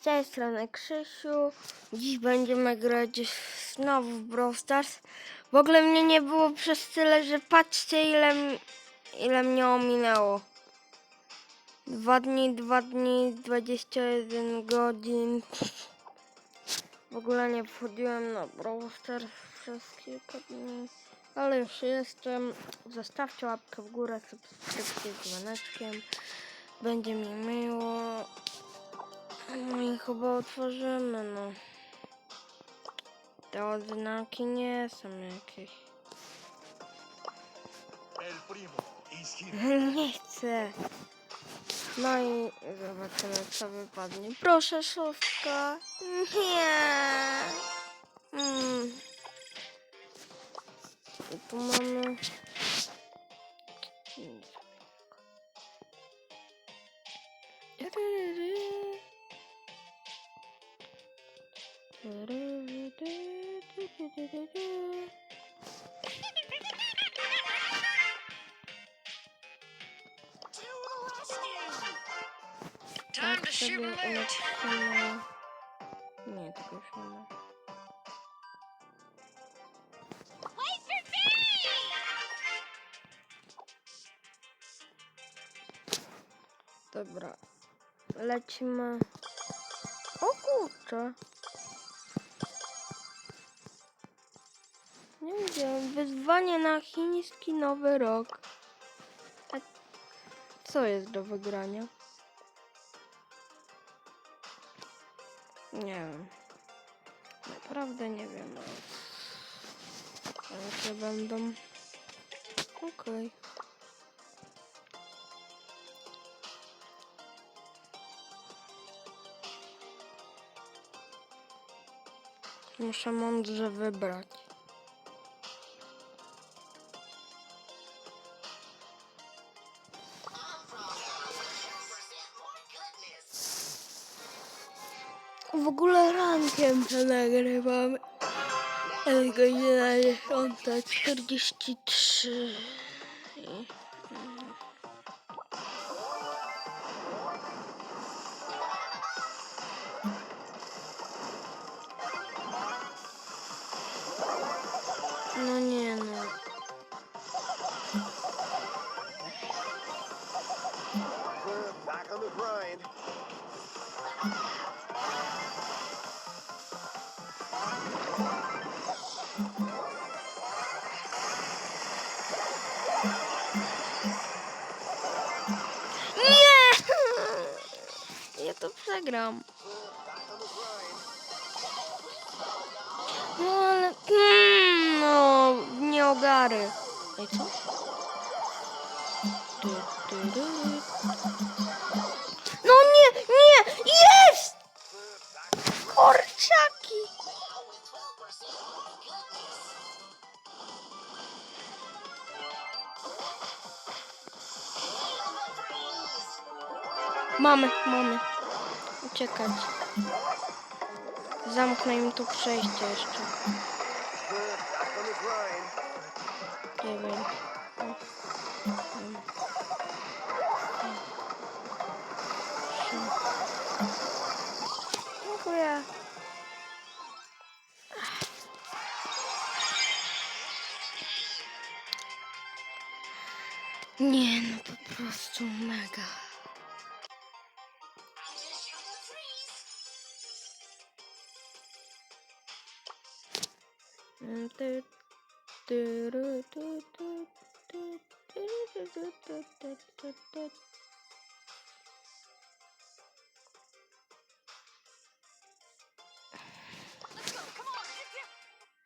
z tej strony Krzysiu. Dziś będziemy grać znowu w Brawl Stars. W ogóle mnie nie było przez tyle, że patrzcie ile, ile mnie ominęło. Dwa dni, dwa dni, 21 godzin. W ogóle nie wchodziłem na Brawl Stars przez kilka dni. Ale już jestem. Zostawcie łapkę w górę, subskrypcję z dzwoneczkiem. Będzie mi miło. No i chyba otworzymy, no. Te odznaki nie są jakieś. Nie chcę. No i zobaczymy, co wypadnie. Proszę, szóstka. Nie. Mm. I tu mamy... Tak sobie ulepszymy. Nie, tego już nie ma. Wait for me! Dobra. Lecimy. O kurczę. Wyzwanie na chiński nowy rok. A co jest do wygrania? Nie wiem. Naprawdę nie wiem. Jakie będą. Okej. Muszę mądrze wybrać. Rankiem to nagrywam. Jest godzina 10.43. przegram. No ale... Mm, no, nie ogary. Ej, co? No nie, nie! Jest! Korczaki! Mamy, mamy. Uciekać. Zamknę im tu przejście jeszcze. We're back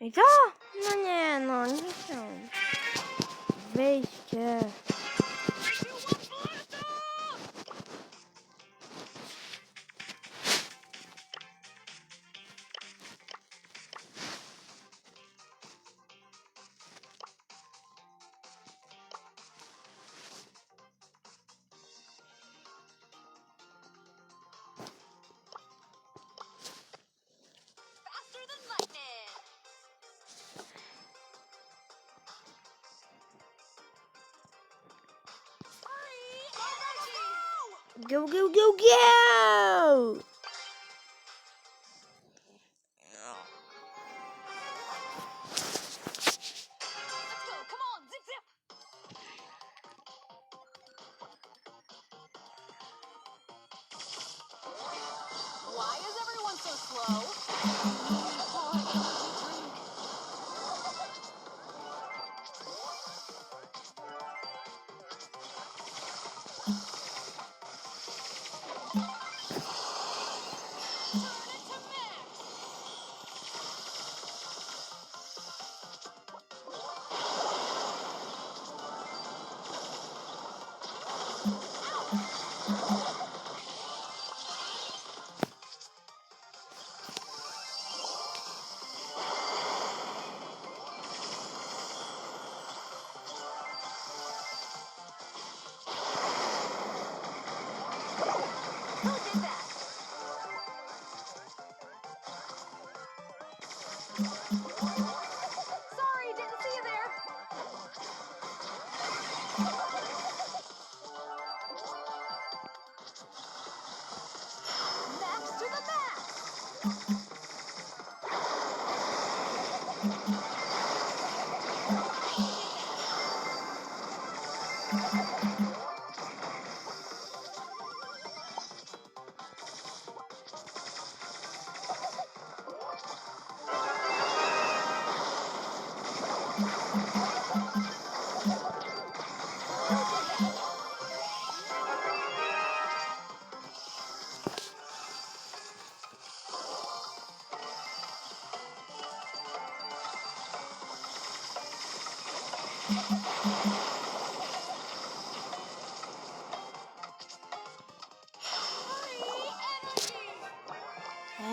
I co? No nie, no nie chciałam. Wyjście. Go, go, go, go!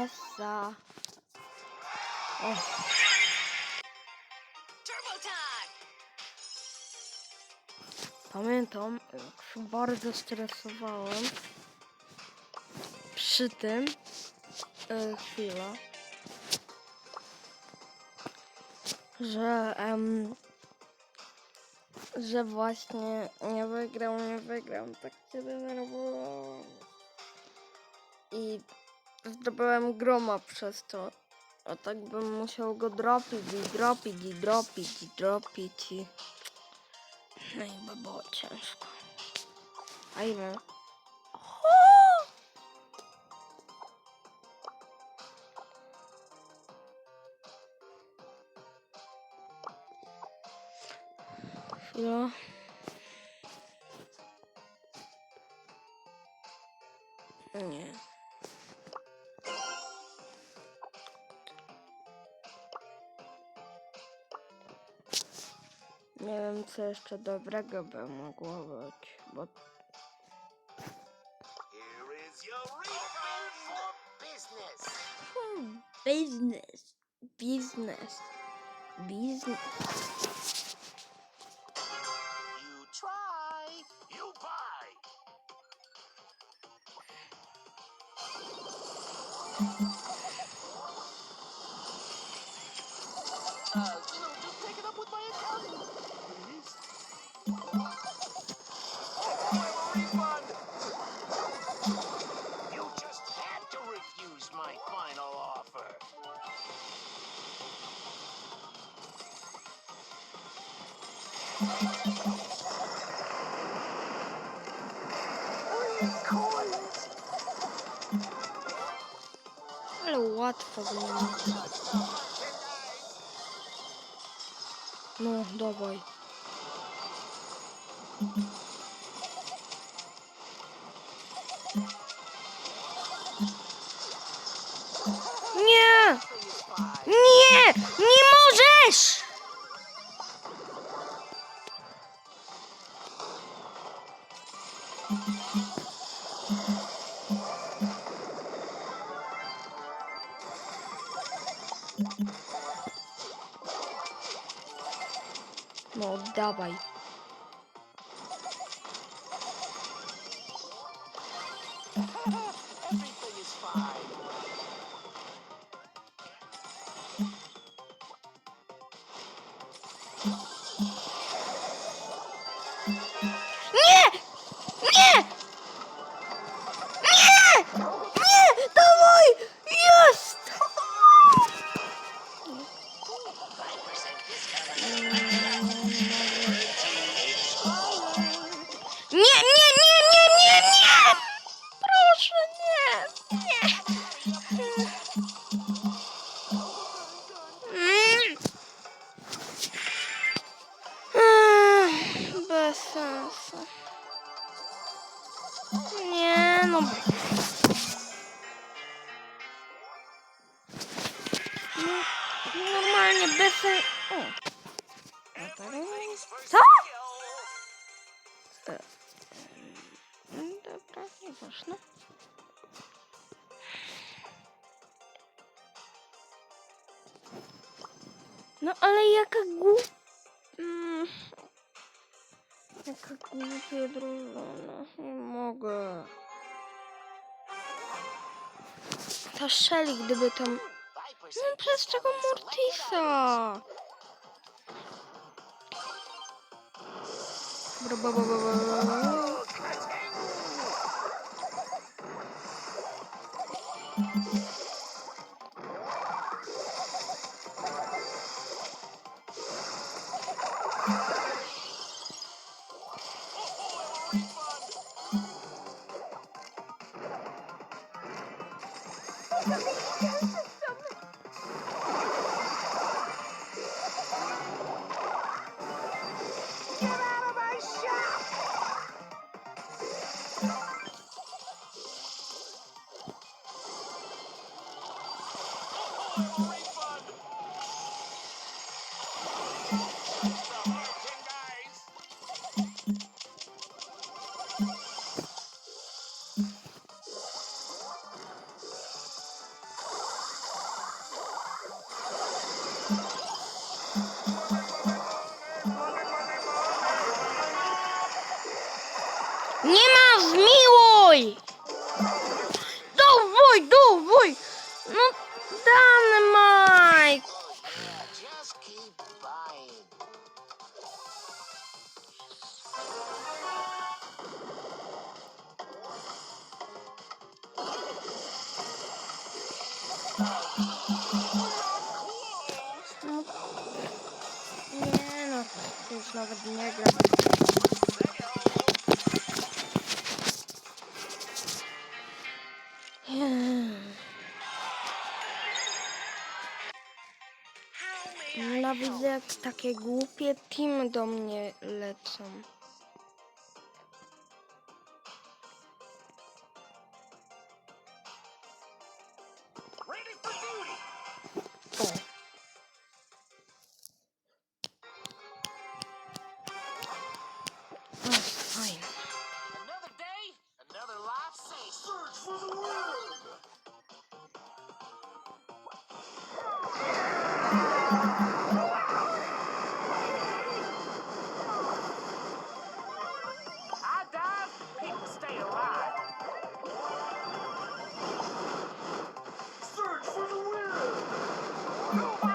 Essa. O, pamiętam, jak się bardzo stresowałem przy tym. E, chwila. Że, em, że właśnie nie wygrał, nie wygrał. Tak się denerwowałem. I zdobyłem groma przez to. A tak bym musiał go dropić i dropić i dropić i dropić. No i by było ciężko. A ile? Chwila. Nie wiem, co jeszcze dobrego by mogło być, bo Here is your refund for business. Hmm, Business. Business. Ale łatwo było. No, dawaj. No, dawaj. Normalnie bez. Co? Dobra, nieważne. No ale jaka głup... Mm. Jaka głupia drużyna. Nie mogę. Ta Shelly, gdyby tam... No przez czego Mortisa? Ba. Już nawet nie gra. Nienawidzę jak takie głupie teamy do mnie lecą. No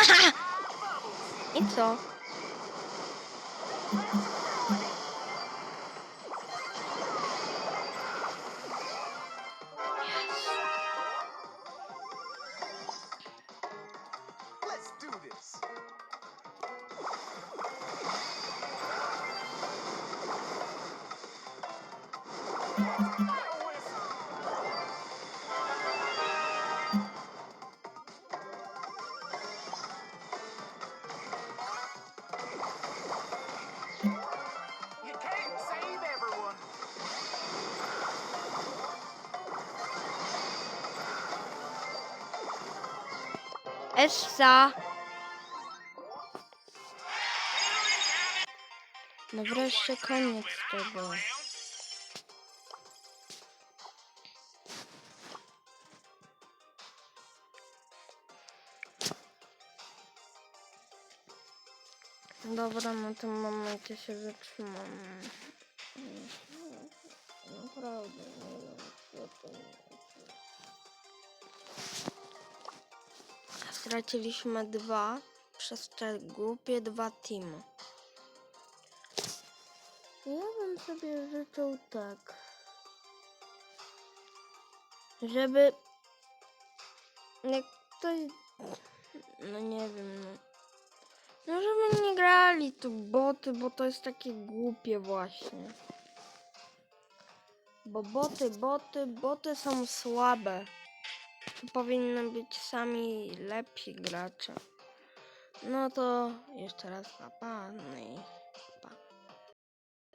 I co? Let's Essa. No wreszcie koniec tego. Dobra, na tym momencie się zatrzymam. Naprawdę nie wiem, co to jest. Straciliśmy dwa przez te głupie dwa teamy. Ja bym sobie życzył tak. Żeby jak ktoś no nie wiem no. No żeby nie grali tu boty, bo to jest takie głupie właśnie. Bo boty, boty, boty są słabe. Powinny być sami lepsi gracze. No to jeszcze raz napadnij.